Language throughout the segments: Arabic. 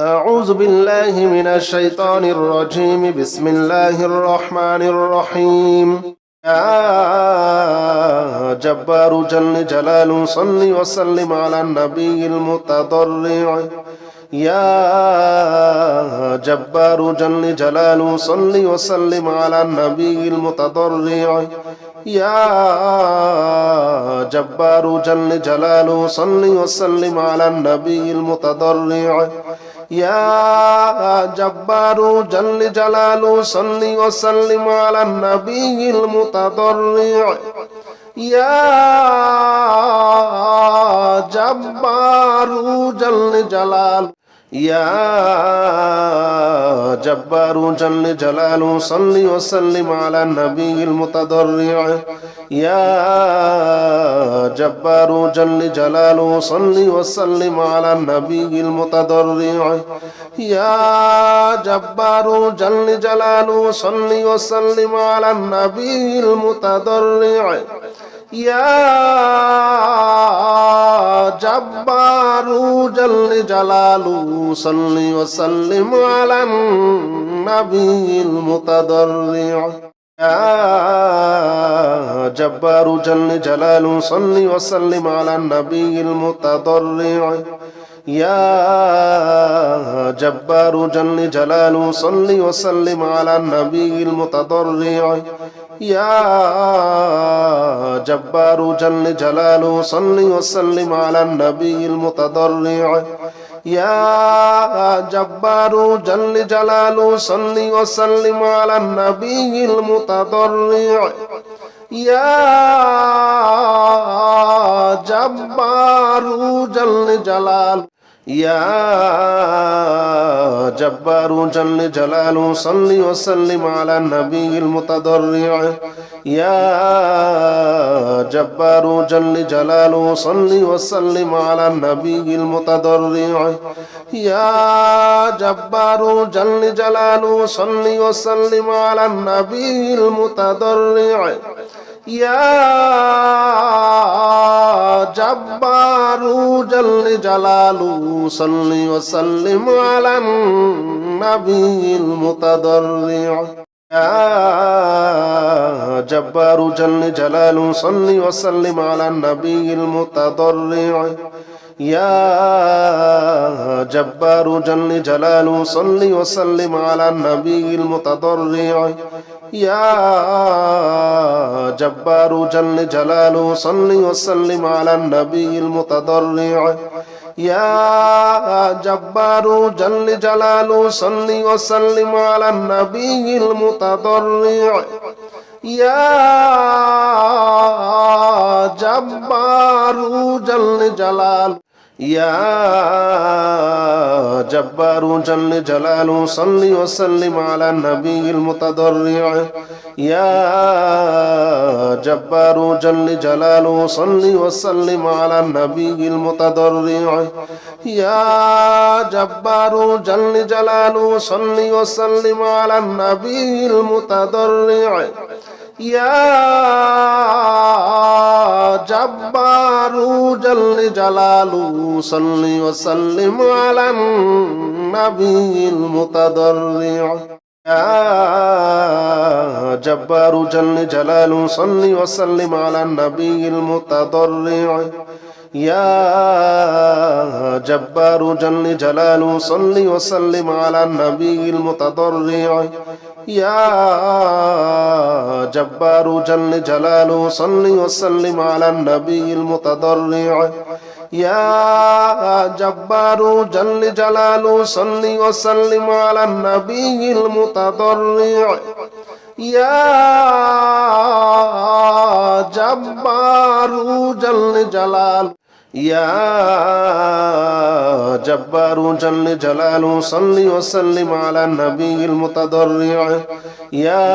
أعوذ بالله من الشيطان الرجيم. بسم الله الرحمن الرحيم. يا جبار جل جلاله صل وسلم على النبي المتضرع. يا جبار جل جلاله صل وسلم على النبي المتضرع. يا جبار جل جلاله صل وسلم على النبي المتضرع. يا جبار جل جلاله صل وسلم على النبي المتضرع يا جبار جل جلاله يا جبار جل جلاله صل وسلم على النبي المتضرع يا جبار جل جلاله صل وسلم على النبي المتضرع يا جبار جل جلاله صل وسلم على النبي المتضرع يا جبار جل جلاله صل وسلم على النبي المتضرع. يا جبار جل جلاله صل وسلم على النبي المتضرع. يا جبار جل جلاله صل وسلم على النبي المتضرع. يا جبار جل جلاله صل وسلم على النبي المتضرع. يا جبار جل جلاله صل وسلم على النبي المتضرع. يا جبار جل جلاله. يا جبار جل جلاله صل وسلم على النبي المتضرع يا جبار جل جلاله صل وسلم على النبي المتضرع يا جبار جل جلاله صل وسلم على النبي المتضرع يا جبار جل جلاله صل وسلم على النبي المتضرع. يا جبار جل جلاله صل وسلم على النبي المتضرع. يا جبار جل جلاله صل وسلم على النبي المتضرع. يا جبار جل جلاله صل وسلم على النبي المتضرع. يا جبار جل جلاله صل وسلم على النبي المتضرع. يا جبار جل جلاله. يا جبار جل جلاله صل وسلم على النبي المتضرع يا جبار جل جلاله صل وسلم على النبي المتضرع يا جبار جل جلاله صل وسلم على النبي المتضرع يا جبار جل جلاله صل وسلم على النبي المتضرع. يا جبار جل جلاله صل وسلم على النبي المتضرع. يا جبار جل جلاله صل وسلم على النبي المتضرع. يا جبار جل جلاله صل وسلم على النبي المتضرع. يا جبار جل جلاله صل وسلم على النبي المتضرع. يا جبار جل جلاله. يا جبار جل جلاله صل وسلم على النبي المتضرع يا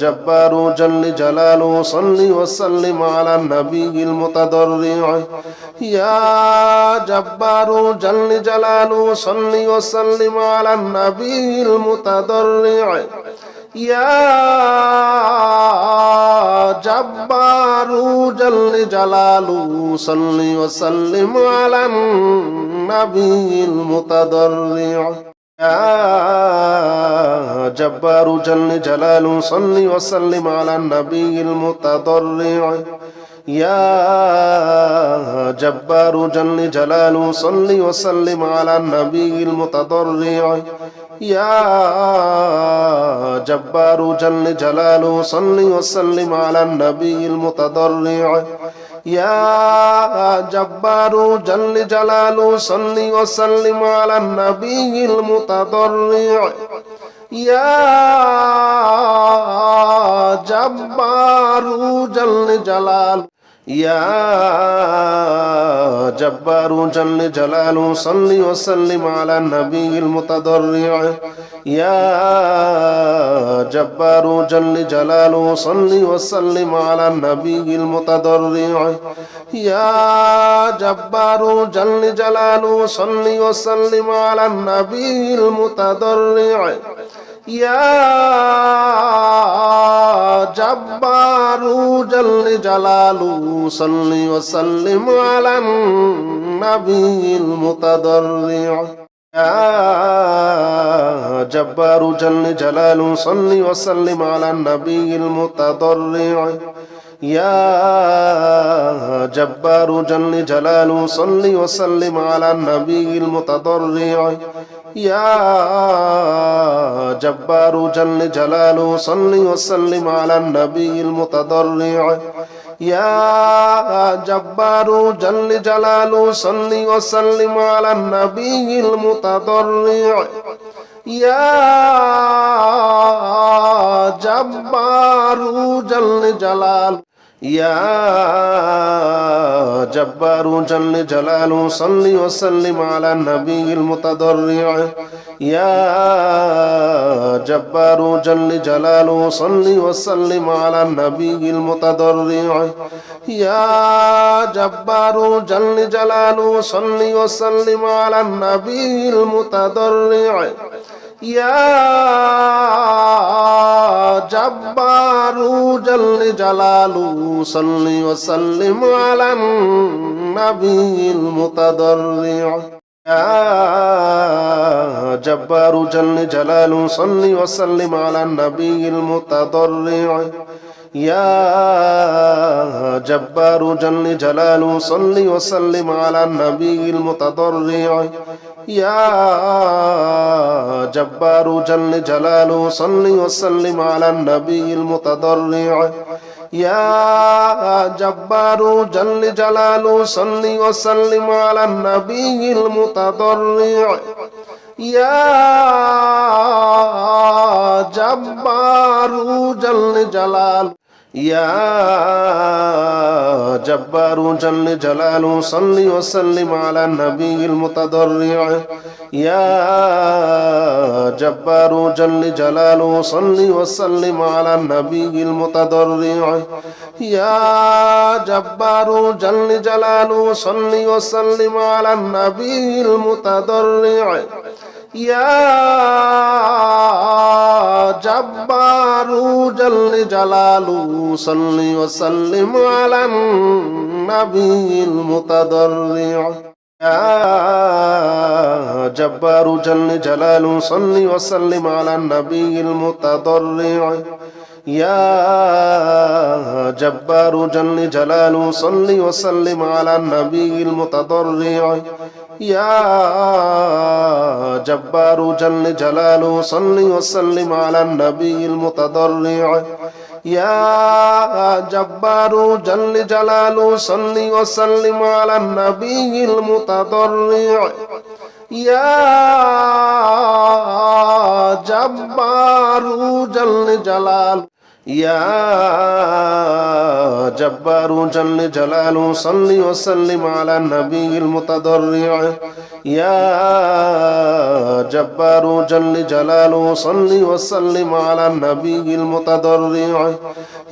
جبار جل جلاله صل وسلم على النبي المتضرع يا جبار جل جلاله صل وسلم على النبي المتضرع يا جبار جل جلاله صل وسلم على النبي المتضرع. يا جبار جل جلاله صل وسلم على النبي المتضرع. يا جبار جل جلاله صل وسلم على النبي المتضرع. يا جبار جل جلاله صل وسلم على النبي المتضرع. يا جبار جل جلاله صل وسلم على النبي المتضرع. يا جبار جل جلاله. يا جبار جل جلاله صل وسلم على النبي المتضرع يا جبار جل جلاله صل وسلم على النبي المتضرع يا جبار جل جلاله صل وسلم على النبي المتضرع يا جبار جل جلاله صل وسلم على النبي المتضرع. يا جبار جل جلاله صل وسلم على النبي المتضرع. يا جبار جل جلاله صل وسلم على النبي المتضرع. يا جبار جل جلاله صل وسلم على النبي المتضرع يا جبار جل جلاله صل وسلم على النبي المتضرع يا جبار جل جلاله يا جبار جل جلاله صل وسلم على النبي المتضرع يا جبار جل جلاله صل وسلم على النبي المتضرع يا جبار جل جلاله صل وسلم على النبي المتضرع يا جبار جل جلاله صل وسلم على النبي المتضرع. يا جبار جل جلاله صل وسلم على النبي المتضرع. يا جبار جل جلاله صل وسلم على النبي المتضرع. يا جبار جل جلاله صل وسلم على النبي المتضرع. يا جبار جل جلاله صل وسلم على النبي المتضرع. يا جبار جل جلاله. يا جبار جل جلاله صل وسلم على النبي المتضرع يا جبار جل جلاله صل وسلم على النبي المتضرع يا جبار جل جلاله صل وسلم على النبي المتضرع يا جبار جل جلاله صل وسلم على النبي المتضرع. يا جبار جل جلاله صل وسلم على النبي المتضرع. يا جبار جل جلاله صل وسلم على النبي المتضرع. يا جبار جل جلاله صل وسلم على النبي المتضرع. يا جبار جل جلاله صل وسلم على النبي المتضرع. يا جبار جل جلاله. يا جبار جل جلاله صل وسلم على النبي المتضرع يا جبار جل جلاله صل وسلم على النبي المتضرع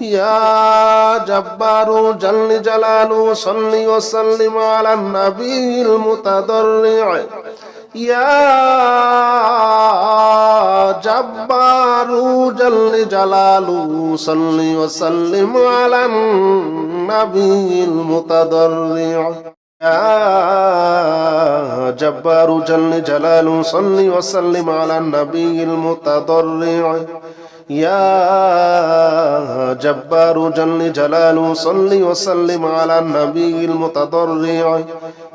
يا جبار جل جلاله صل وسلم على النبي المتضرع يا جبار جل جلاله صل وسلم على النبي المتضرع. يا جبار جل جلاله صل وسلم على النبي المتضرع. يا جبار جل جلاله صل وسلم على النبي المتضرع.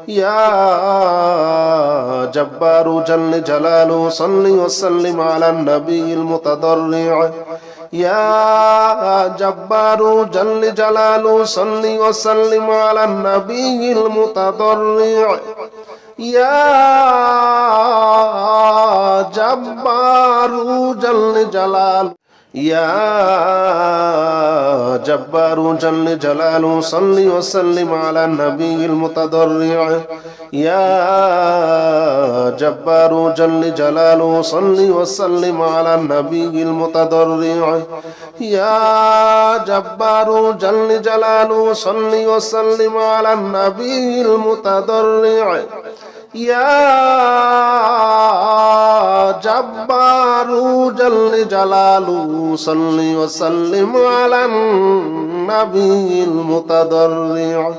يا جبار جل جلاله صل وسلم على النبي المتضرع يا جبار جل جلاله صل وسلم على النبي المتضرع يا جبار جل جلاله يا جبار جل جلاله صل وسلم على النبي المتضرع. يا جبار جل جلاله صل وسلم على النبي المتضرع. يا جبار جل جلاله صل وسلم على النبي المتضرع. يا جبار جل جلاله صل وسلم على النبي المتضرع